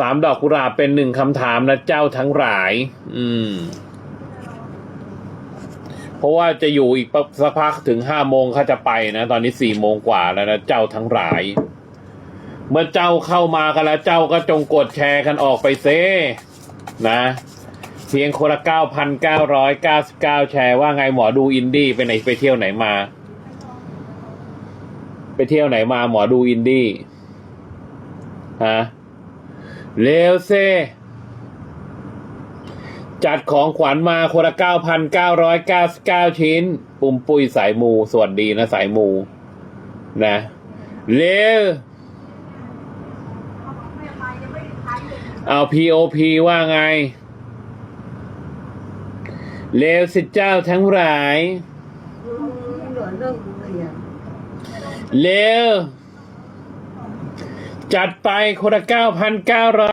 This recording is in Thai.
สามดอกกุหลาบเป็นหนึ่งคำถามนะเจ้าทั้งหลาย อืม เพราะว่าจะอยู่อีกสักพักถึงห้าโมงเขาจะไปนะตอนนี้สี่โมงกว่าแล้วนะเจ้าทั้งหลาย เมื่อเจ้าเข้ามากันแล้ว เจ้าก็จงกดแชร์กันออกไปเซนะ เพียงคนละเก้าพันเก้าร้อยเก้าสิบเก้าแชร์ว่าไงหมอดูอินดี้ไปไหนไปเที่ยวไหนมา ไปเที่ยวไหนมาหมอดูอินดี้ฮะ เร็วเซ จัดของขวัญมาคนละเก้าพันเก้าร้อยเก้าสิบเก้าชิ้น ปุ่มปุ้ยสายมูสวัสดีนะสายมู นะเร็วเอา POP ว่าไงเร็วสิเจ้าทั้งหลายเหลือเรื่องเรียนเร็ว จัดไปคนละเก้าพันเก้าร้อย